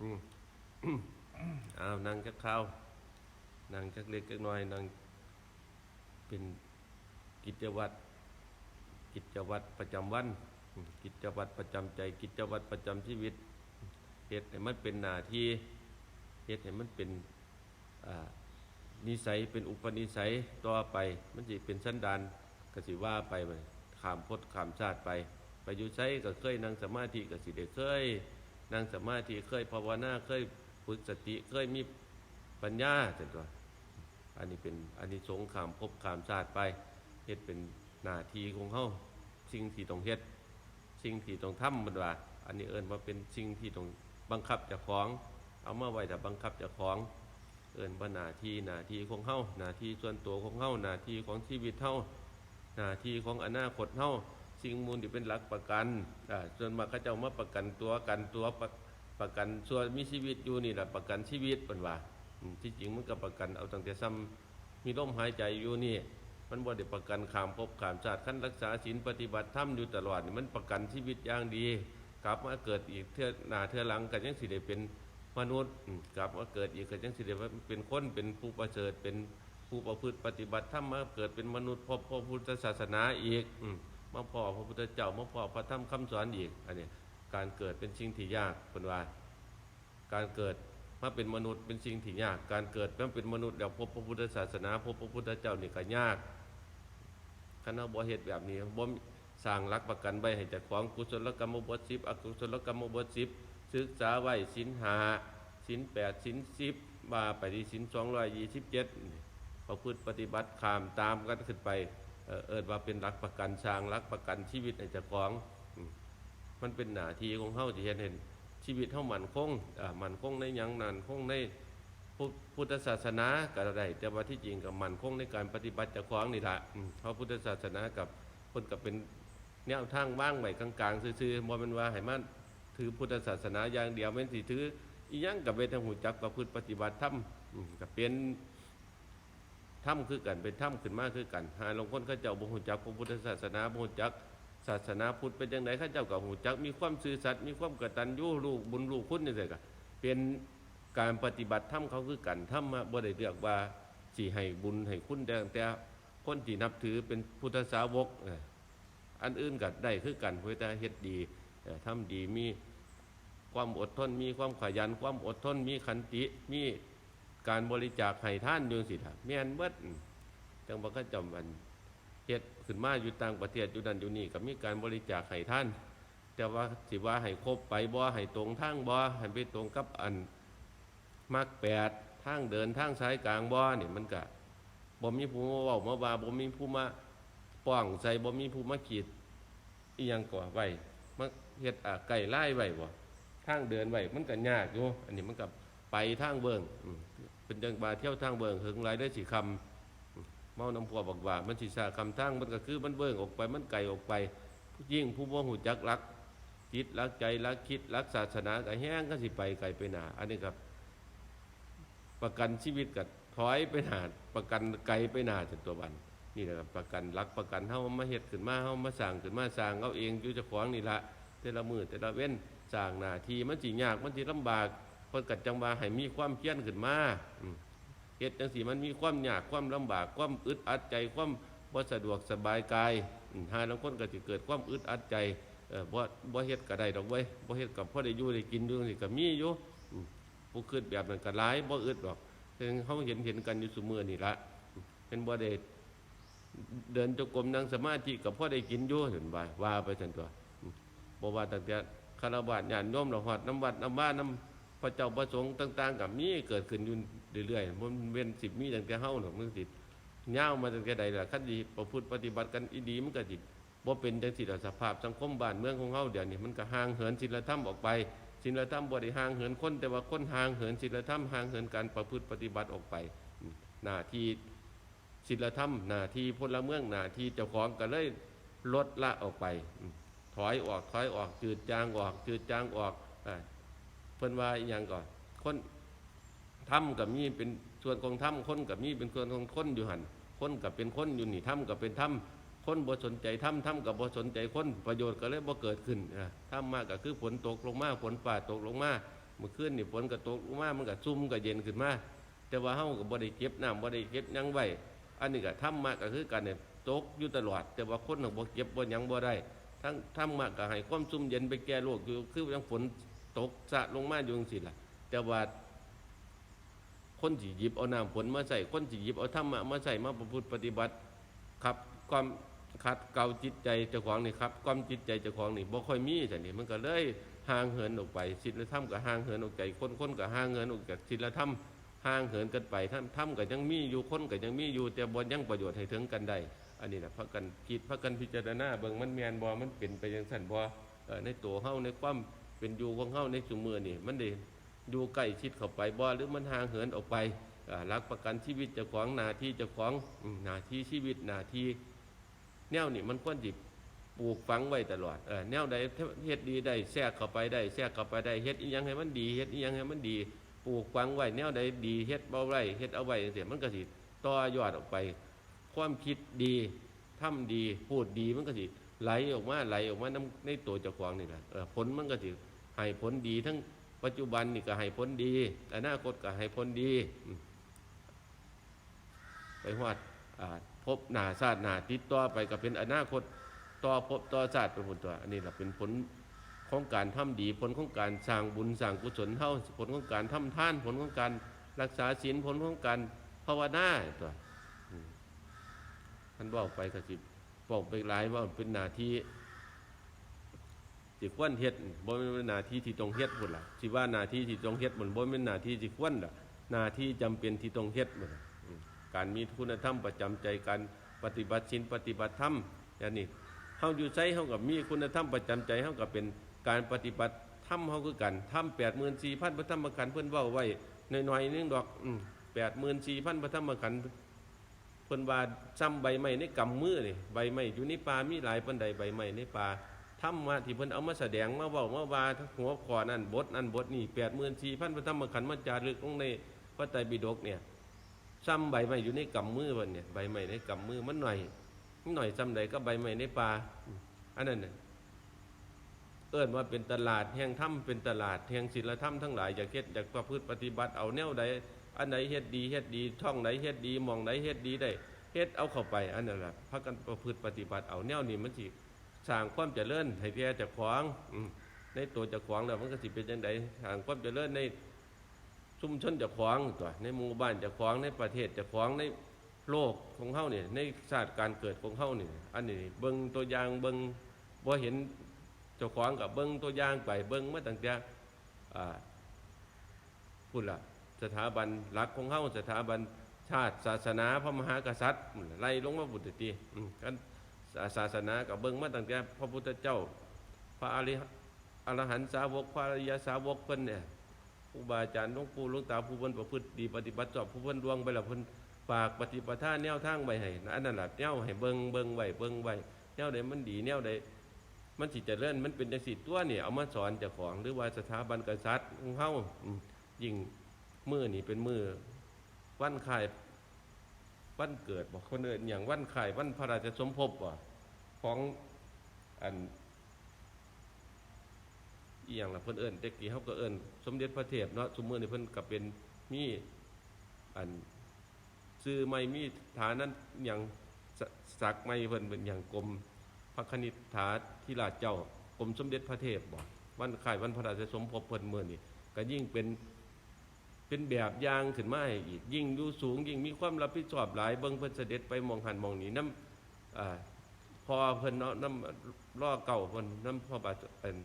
อืมอ้าวนั่งจักข้าวนั่งจักเล็กจักน้อยนั่งเป็นกิจวัตรกิจวัตรประจำวัน กิจวัตรประจำใจ กิจวัตรประจำชีวิตเฮ็ดให้มันเป็นหน้าที่เฮ็ดให้มันเป็นอ่านิสัยเป็นอุปนิสัยต่อไป มันสิเป็นสันดานกสิว่าไปไปขามพดขามชาติไป ไปอยู่ใช้ก็เคยนั่งสมาธิก็สิได้เคย นั่งสมาธิเคยภาวนาเคยฝึกสติเคยมีปัญญาจังตัวอันนี้เป็นอันนี้สงส์ขามภพขามชาติไปเฮ็ดเป็นหน้าที่ของเฮาสิ่งที่ต้องเฮ็ด สิ่งที่ต้องทำมันว่า อันนี้เอิ้นว่าเป็นสิ่งที่ต้องบังคับจ้าของ เอามาไว้แต่บังคับจ้าของ เอิ้นว่าหน้าที่หน้าที่ของเฮาหน้าที่ส่วนตัวของเฮาหน้าที่ของชีวิตเฮาหน้าที่ของอนาคตเฮา สิ่งมูลที่เป็นหลักประกันอ่าส่วนมากเขาเจ้ามาประกันตัวกันตัวประประกันส่วนมีชีวิตอยู่นี่แหละประกันชีวิตเป็นว่าที่จริงมันก็ประกันเอาตั้งแต่ซ้ำมีลมหายใจอยู่นี่ มันบ่ได้ประกันขามภพขามชาติขั้นรักษาศีลปฏิบัติธรรมอยู่ตลอดนี่มันประกันชีวิตอย่างดีกลับมาเกิดอีกเทื่อหน้าเทื่อหลังก็ยังสิได้เป็นมนุษย์กลับมาเกิดอีกก็ยังสิได้เป็นคนเป็นผู้ประเสริฐเป็นผู้ประพฤติปฏิบัติธรรมมาเกิดเป็นมนุษย์พบพระพุทธศาสนาอีกอื มาพอพระพุทธเจ้ามาพอพระธรรมคำสอนอีกอันนี้การเกิดเป็นสิ่งที่ยากเป็นว่า การเกิดมาเป็นมนุษย์เป็นสิ่งที่ยาก การเกิดมาเป็นมนุษย์แล้วพบพระพุทธศาสนาพบพระพุทธเจ้านี่ก็ยากคณะบ่เฮ็ดแบบนี้บ่มสร้างหลักประกันไว้ให้จ้าของกุศลกรรมบทสิบอกุศลกรรมบทสิบศึกษาไว้ศีลห้าศีลแปดศีลสิบว่าไปที่ศีลสองร้อยยี่สิบเจ็ดประพฤติปฏิบัติขามตามกันขึ้นไป เออเอิดว่าเป็นหลักประกันสร้างหลักประกันชีวิตให้เจ้าของมันเป็นหน้าที่ของเฮาที่เห็นเห็นชีวิตเท่ามันคงอ่ามันคงในยังนันคงในพุทธศาสนาก็ได้แต่ว่าที่จริงกับมันคงในการปฏิบัติเจ้าของนี่แหละเพราะพุทธศาสนากับคนกับเป็นแนวทางว่างไว้กลางๆซื่อๆบ่แมันว่าให้มันถือพุทธศาสนาอย่างเดียวแม่นสิถืออีหยังกับเวทหูจักประพฤติปฏิบัติธรรมกับเป็น ถ้ำคือกันเป็นถ้ำขึ้นมาคือกันหาลงคนเขาเจ้าบ่หูจักพระพุทธศาสนาบ่หูจักศาสนาพุทธเป็นยังไงข้าเจ้ากับหูจัก มีความซื่อสัตย์มีความกตัญญูลูกบุญลูกคุณนี่สิกะเป็นการปฏิบัติธรรมเขาคือกันธรรมะบ่ได้เรียกว่าสิให้บุญให้คุณแต่แต่คนที่นับถือเป็นพุทธสาวกอันอื่นก็ได้คือกันเพื่อแต่เฮ็ดดีเอ่อทำดีมีความอดทนมีความขยัน ความอดทนมีขันติมี การบริจาคให้ท่านอยู่สิท่ะแม่นเบิดจังบ่เขาจำมันเฮ็ดขึ้นมาอยู่ต่างประเทศอยู่นั่นอยู่นี่ก็มีการบริจาคให้ท่าน แต่ว่าสิว่าให้ครบไปบ่ให้ตรงทางบ่ให้ไปตรงกับอันมรรคแปดทางเดินทางสายกลางบ่นี่มันก็บ่มีผู้มาเว้ามาว่าบ่มีผู้มาป้องใส่บ่มีผู้มาขีดอีหยังก่อไว้มาเฮ็ดอ่าไก่ไล่ไว้บ่ทางเดินไว้มันก็ยากอยู่อันนี้มันก็ไปทางเบิ่งอื เป็นจังว่าเที่ยวทางเบิ่งหึงหลายได้สิคำเมาน้ำพวบอกว่า มันสิสาคำทั้งมันก็คือมันเบิ่งออกไปมันไกลออกไป ยิ่งผู้บ่หูจักรักจิตรักใจรักคิดรักศาสนาก็แห้งก็สิไปไกลไปหนาอันนี้ครับ ประกันชีวิตกับถอยไปหนาประกันไกลไปหนาจากตัวบันนี่แหละครับประกันรักประกันเฮามาเฮ็ดขึ้นมาเฮามาสร้างขึ้นมาสร้างเอาเองอยู่จ้าของนี่ละแต่ละมือแต่ละเว้นสร้างหนาทีมันสิยากมันสิลำบาก เพิ่นกัดจังว่าให้มีความเพียรขึ้นมาเหตุจังสีมันมีความยากความลำบากความอึดอัดใจความบ่สะดวกสบายกายหาบางคนก็จะเกิดความอึดอัดใจเออบ่บ่เฮ็ดก็ได้ดอกเว้ยบ่เฮ็ดกับพ่อได้อยู่ได้กินอยู่นี่ก็มีอยู่ผู้คิดแบบนั้นก็หลายบ่อึดดอกซึ่งเฮาเห็นเห็นกันอยู่ซุมื้อนี่ละเป็นบ่ได้เดินจงกรมนั่งสมาธิกับพ่อได้กินอยู่เห็นว่ว่าไปซั่นตัวบ่ว่าตั้งแต่คารวะญาติโยมเราฮอดน้ำวัดน้ำบ้านน้ำ พระเจ้าประสงค์ต่าง ๆ กับมีเกิดขึ้นอยู่เรื่อยๆมันเว้นสิบมีตั้งแต่เฮาหรอกมันสิยามาตั้งแต่ใดล่ะคันดีประพฤติปฏิบัติกันอีดีมันก็สิบ่าเป็นจังซี่ล่ะสภาพสังคมบ้านเมืองของเฮาเดี๋ยวนี้มันก็ห่างเหินศีลธรรมออกไปศีลธรรมบ่ได้ห่างเหินคน แต่ว่าคนห่างเหินศีลธรรมห่างเหินการประพฤติปฏิบัติออกไป หน้าที่ศีลธรรมหน้าที่พลเมืองหน้าที่เจ้าของก็เลยลดละออกไป ถอยออกถอยออกจืดจางออกจืดจางออกอ่า เพิ่นว่าอหย่างก่อนคนถ้ำกับมีเป็นส่วนของถ้ำคนกับมีเป็นส่วนของคนอยู่หันคนกับเป็นคนอยู่นี่ถ้ำกับเป็นถ้ำคนบ่สนใจถ้ำถ้ำกับบ่สนใจคนประโยชน์ก็เลยบ่เกิดขึ้นนะถ้ำมากก็คือฝนตกลงมาฝนป่าตกลงมาเมื่อคืนนี่ฝนก็ตกลงมามันก็ซุ่มก็เย็นขึ้นมาแต่ว่าเฮาก็บ่ได้เก็บน้ำบ่ได้เก็บยังไว้อันนี้ก็ธรรมะก็คือกันเนี่ยตกอยู่ตลอด แต่ว่าคนก็บ่เก็บบ่ยังบ่ได้ทั้งธรรมะก็ให้ความซุ่มเย็นไปแก้โลกอยู่คือยังฝน ตกสะลงมาอยู่จังซี่ล่ะ แต่ว่าคนสิหยิบเอาน้ำฝนมาใส่คนสิหยิบเอาธรรมะมาใส่มาประพฤติปฏิบัติครับความขัดเกลาจิตใจเจ้าของนี่ครับความจิตใจเจ้าของนี่บ่ค่อยมีแต่นี่มันก็เลยห่างเหินออกไปศีลธรรมก็ห่างเหินออกไปคนคนก็ห่างเหินออกจากศีลธรรมห่างเหินกันไปท่านธรรมก็ยังมีอยู่คนก็ยังมีอยู่แต่บ่ยังประโยชน์ให้ถึงกันได้อันนี้นะพระกันคิดพระกันพิจารณาเบิ่งมันแม่นบ่มันเป็นไปจังซั่นบ่เอ่อในตัวเฮาในความ เป็นอยู่ของเฮาในซุมือนี่มันได้อยู่ใกล้ชิดเข้าไปบ่หรือมันห่างเหินออกไปรักประกันชีวิตจ้าของนาที่จ้าของนาที่ชีวิตนาที่แนวนี่มันควรจิบปลูกฝังไว้ตลอดเออแนวใดเฮ็ดดีได้แทรกเข้าไปได้แทรกเข้าไปได้เฮ็ดอีหยังให้มันดีเฮ็ดอีหยังให้มันดีปลูกฝังไว้แนวใดดีเฮ็ดเอาไว้เฮ็ดเอาไว้จังซี่มันก็สิต่อยอดออกไป ความคิดดีทำดีพูดดีมันก็สิไหลออกมาไหลออกมาในตัวเจ้าของนี่แหละผลมันก็สิ ให้ผลดี ทั้งปัจจุบันนี่ก็ให้ผลดีอนาคตก็ให้ผลดี ไปฮอดพบหนาชาติหนาติดต่อไปก็เป็นอนาคตต่อพบต่อชาติเป็นผลตัว อันนี้แหละเป็นผลของการทำดี ผลของการสร้างบุญสร้างกุศลเท่าผลของการทำท่าน ผลของการรักษาศีลผลของการภาวนาตัวท่านบอกไปก็สิบบอกไปหลายว่าเป็นหนาที สิควนเฮ็ดบ่แม่นเป็นหนาที่ที่ต้องเฮ็ดพุ่นล่ะสิว่าหนาที่ที่ต้องเฮ็ดมันบ่แม่นหน้าที่สิควนล่ะหนาที่จำเป็นที่ต้องเฮ็ดมันการมีคุณธรรมประจำใจการปฏิบัติศีลปฏิบัติธรรมอย่างนี้เฮาอยู่ไสเฮากับมีคุณธรรมประจำใจเฮากับเป็นการปฏิบัติธรรมเฮาคือกันธรรม84,000พระธรรมขันธ์เพิ่นเว้าไว้น้อยๆนึงดอกอืม84,000พระธรรมขันธ์เพิ่นว่าซ้ำใบไม้ในกำมือนี่ใบไม้อยู่ในป่ามีหลายปานใดใบไม้ในป่า ธรรมะที่เพิ่นเอามาแสดงมาเว้ามาว่าหัวข้อนั่นบทนั่นบทนี่84,000พระธรรมขันธ์มาจารึกลงในพระไตรปิฎกเนี่ยซ้ำใบไม้อยู่ในกำมือเพิ่นเนี่ยใบไม้ในกำมือมันหน่อยหน่อยซ้ำใดก็ใบไม้ในป่าอันนั้นน่ะเอิ้นว่าเป็นตลาดแห่งธรรมเป็นตลาดแห่งศีลธรรมทั้งหลายอยากเฮ็ดอยากประพฤติปฏิบัติเอาแนวใดอันไหนเฮ็ดดีเฮ็ดดีช่องไหนเฮ็ดดีมองไหนเฮ็ดดีได้เฮ็ดเอาเข้าไปอันนั้นแหละพากันประพฤติปฏิบัติเอาแนวนี้มันสิ สร้างความเจริญให้แก่เจ้าของในตัวเจ้าของแล้วมันก็สิเป็นจังไดสร้างความเจริญในชุมชนเจ้าของตัวในหมู่บ้านเจ้าของในประเทศเจ้าของในโลกของเฮานี่ในศาสตร์การเกิดของเฮานี่อันนี้เบิ่งตัวอย่างเบิ่งบ่เห็นเจ้าของกับเบิ่งตัวอย่างไปเบิ่งมาตั้งแต่พูดละสถาบันหลักของเฮาสถาบันชาติศาสนาพระมหากษัตริย์ไล่ลงมาบุตรตีกัน ศาสนากับเบิ้งมาตั้งแต่พระพุทธเจ้า พระอริอรหันตสาวกพระอริยสาวกเพิ่นเนี่ยครูบาอาจารย์หลวงปู่หลวงตาผู้เพิ่นประพฤติดีปฏิบัติชอบผู้เพิ่นดวงไปแล้วเพิ่นฝากปฏิปทาแนวทางไว้ให้อันนั้นล่ะแนวให้เบิ่งเบิ่งไว้เบิ่งไว้แนวใดมันดีแนวใดมันสิจเจริญมันเป็นจังซี่ตัวเนี่ยเอามาสอนเจ้าของหรือว่าสถาบันกษัตริย์ของเฮายิ่งมือนี่เป็นมือวันขาย วันเกิดบอกคนอื่นอย่างวันไขายวันพระราชสมภพบ่ของอันอีอย่างละเพิ่นเอิญเด็กกี้เขาก็เอิญสมเด็จพระเทพเนาะสมมือนี่เพิ่นก็เป็นมีอันซื้อไม่มีฐานั้นอย่างสักไม่เพิ่นเป็นอย่างกรมพระคณิษฐาธิราชเจ้ากรมสมเด็จพระเทพบ่วันไขายวันพระราชสมภพเพิ่นเมื่อนี่ก็ยิ่งเป็น เป็นแบบอย่างขึ้นมาให้อีก ยิ่งดูสูง ยิ่งมีความรับผิดชอบหลายเบิ่งเพิ่นเสด็จไปมองหันมองนี้น้ำอพอเพิ่นเนาะน้ำล่อเก่าเพิ่นน้ำพ่อบาเป็น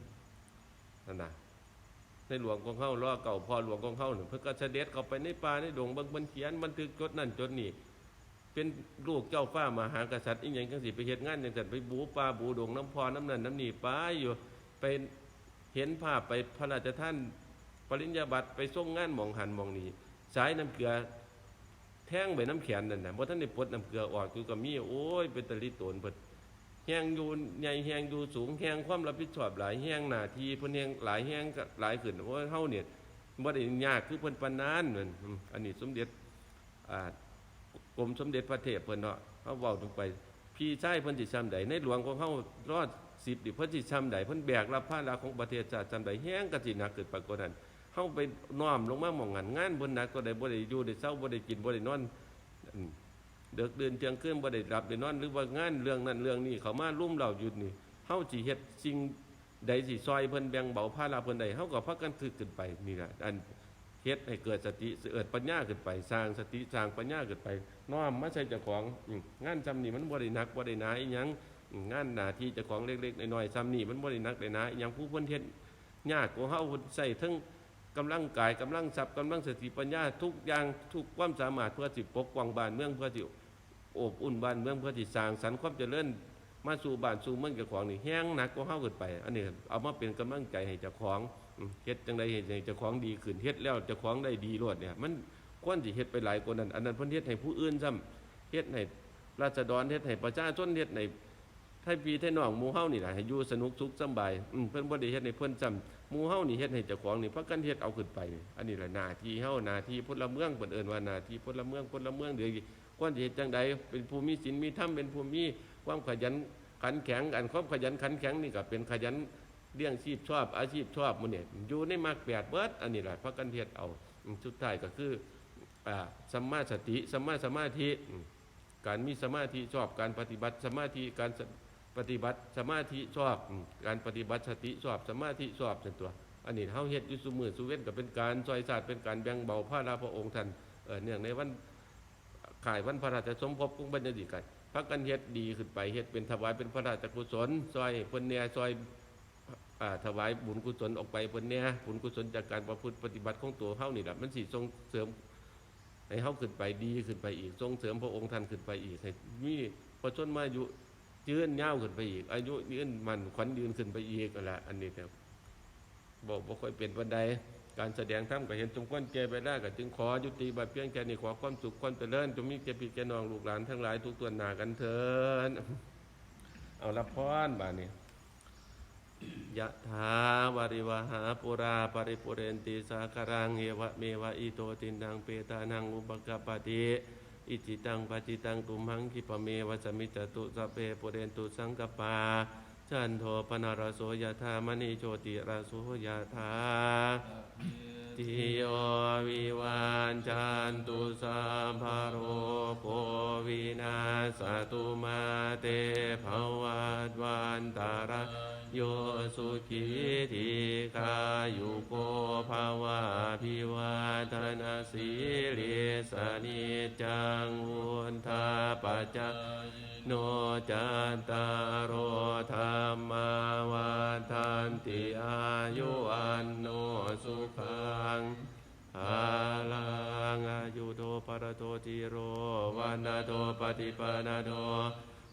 นั่นนะในหลวงของเฮาล่อเก่าพอหลวงของเฮาเนี่ยเพิ่นก็เสด็จเข้าไปในป่าในดงเบิ่งเพิ่นเขียนบันทึกจดนั่นจดนี่เป็นลูกเจ้าฟ้ามหากษัตริย์อีหยังจังสิไปเฮ็ดงานจังซั่นไปบูป่าบูดงน้ำพอน้ำนั่นน้ำนี่ไปอยู่ไปเห็นภาพไปพระราชทาน ริญญาบัตรไปส่งงานมองหันมองนี้สายน้ำเกลือแท่งไปน้ำแข็งนั่นน่ะบ่ท่านได้ปลดน้ำเกลือออกคือก็มีโอ้ยเป็นตะลิตนเพิ่นแห้งอยู่ใหญ่แห้งอยู่สูงแห้งความรับผิดชอบหลายแห้งหน้าที่เพิ่นแห้งหลายแห้งก็หลายขึ้นเพราะเฮาเนี่ยบ่ได้ยากคือเพิ่นปานนั้นนั่นอันนี้สมเด็จอ่ากรมสมเด็จพระเทพเพิ่นเนาะเฮาเว้าลงไป พี่ชายเพิ่นสิซ้ำใดในหลวงของเฮารอด10ดิเพิ่นสิซ้ำใดเพิ่นแบกรับภาระของประเทศชาติซ้ำใดแห้งก็สิหนักเกิดปรากฏนั้น เฮาไปน้อมลงมาหม่องงานงานบนนักก็ได้บ่ได้อยู่ได้เช้าบ่ได้กินบ่ได้นอนอืมเดึกดื่นเทียงคืนบ่ได้หลับได้นอน หรือว่างานเรื่องนั้นเรื่องนี้เขามารุมเราอยู่นี่เฮาสิเฮ็ดสิ่งใดสิซอยเพิ่นแบ่งเบาภาระเพิ่นได้เฮาก็พากันคึกขึ้นไปนี่ล่ะอันเฮ็ดให้เกิดสติเกิดปัญญาขึ้นไป สร้างสติสร้างปัญญาขึ้นไปน้อมมาใส่เจ้าของงานจำนี่มันบ่ได้นักบ่ได้หนาอีหยังงานหน้าที่เจ้าของเล็กๆน้อยๆซ้ำนี่มันบ่ได้นักได้หนาอีหยังผู้เพิ่นเฮ็ดยากกว่าเฮาใส่ทั้ง กำลังกายกำลังทรัพย์กำลังสติปัญญาทุกอย่างทุกความสามารถเพื่อสิปกป้องบ้านเมืองเพื่อสิโอบอุ่นบ้านเมืองเพื่อสิสร้างสรรค์ความเจริญมาสู่บ้านสู่เมืองเจ้าของนี่แห้งหนักก็เฮาเกินไป อันนี้เอามาเป็นกำลังใจให้เจ้าของเฮ็ดจังไดเฮ็ดให้เจ้าของดีขึ้นเฮ็ดแล้วเจ้าของได้ดีรวดเนี่ยมันควรสิเฮ็ดไปหลายกว่านั้นอันนั้นเพิ่นเฮ็ดให้ผู้อื่นซ้ำเฮ็ดให้ราษฎรเฮ็ดให้ประชาชนเฮ็ดให้ ไทยพี่ไทยน้องหมู่เฮานี่ล่ะให้อยู่สนุกสุขสบายอืมเพิ่นบ่ได้เฮ็ดให้เพิ่นซ้ำหมู่เฮานี่เฮ็ดให้เจ้าของนี่พักกันเฮ็ดเอาขึ้นไป อันนี้แหละหน้าที่เฮาหน้าที่พลเมืองเพิ่นเอิ้นว่าหน้าที่พลเมืองพลเมืองเดี๋ยวควรสิเฮ็ดจังใดเป็นผู้มีศีลมีธรรมเป็นผู้มีความขยันขันแข็งอันความขยันขันแข็งนี่ก็เป็นขยันเลี้ยงชีพชอบอาชีพชอบมื้อนี้อยู่ในมรรคแปดเบิดอันนี้แหละพักกันเฮ็ดเอาสุดท้ายก็คืออ่าสัมมาสติสัมมาสมาธิการมีสมาธิชอบการปฏิบัติสมาธิการ ปฏิบัติสมาธิชอบการปฏิบัติสติชอบสมาธิชอบเป็นตัว อันนี้เฮาเฮ็ดอยู่ซุมือซุเว้นก็เป็นการซอยศาสตร์เป็นการแบ่งเบาภาระพระองค์ท่านเออเนื่องในวันขายวันพระราชสมภพกุ้งบรรยดีกันพักกันเฮ็ดดีขึ้นไปเฮ็ดเป็นถวายเป็นพระราชกุศลซอยเพิ่นแน่ซอยอ่าถวายบุญกุศลออกไปเพิ่นแหน่บุญกุศลจากการประพฤติปฏิบัติของตัวเฮานี่แหละมันสิส่งเสริมให้เฮาขึ้นไปดีขึ้นไปอีกส่งเสริมพระองค์ท่านขึ้นไปอีกให้มีประชนมาอยู่ ยืนยาวขึ้นไปอีก อายุยืนมันขวัญยืนขึ้นไปอีกนั่นแหละอันนี้เนี่ยบอกบ่ค่อยเป็นวันใดการแสดงธรรมก็เห็นสมควรแก่ไปได้ก็จึงขอยุติบัดเพียงแค่นี้ขอความสุขความเจริญจงมีแก่พี่แก่น้องลูกหลานทั้งหลายทุกตัวหนากันเถิดเอาละพรบานี้ยะถาวาริวหาปุราปริปุเรนติสาคารังเอวะเมวะอิโตตินังเปตานังอุปกปปติ อิจิตังปจิตังตุมหังคิปเมวะสมิจตุสเปปุเรนตุสังกปาจันโทปนารโสยธามณีโชติราโสยธา ติโยวิวานจันตุสัมภโรโควินาสตุมาเตภวัตวันตารโยสุขีทีคายุโกภาวะพิวาทนาสีเลสนิจังวุนทาปจจย โนจันตารโอธรรมาวันทันติอายุวันโนสุขังภาลังอายุโตปรโตจิโรวันนาโตปฏิปนาโต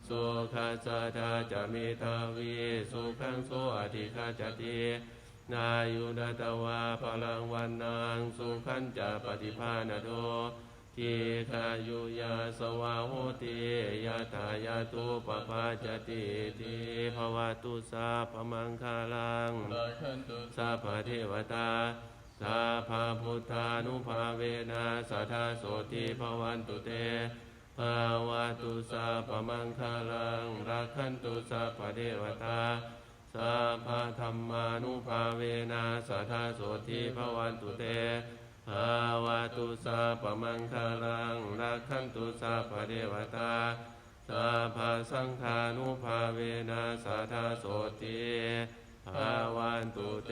สุขัสสะทาจะมิทาวีสุขังโสอธิคาจตินายุนตวาพลังวันนางสุขันจะปฏิภาณโต ทีคายุยาสวาโหติยาตายาตุปปาจติทีภวตุสาพมังคาลังสาพเทวตาสาพาพุทธานุภาเวนะสัทธาโสติภวันตุเตภาวะตุสาพมังคาลังรักขันตุสาพเทวตาสาพาธรรมานุภาเวนะสัทธาโสติภวันตุเต ภาวะตุสาปมังคลังรักขันตุสาปเดวตาสาภาสังฆานุภาเวนะสาธาโสติภาวันตุเต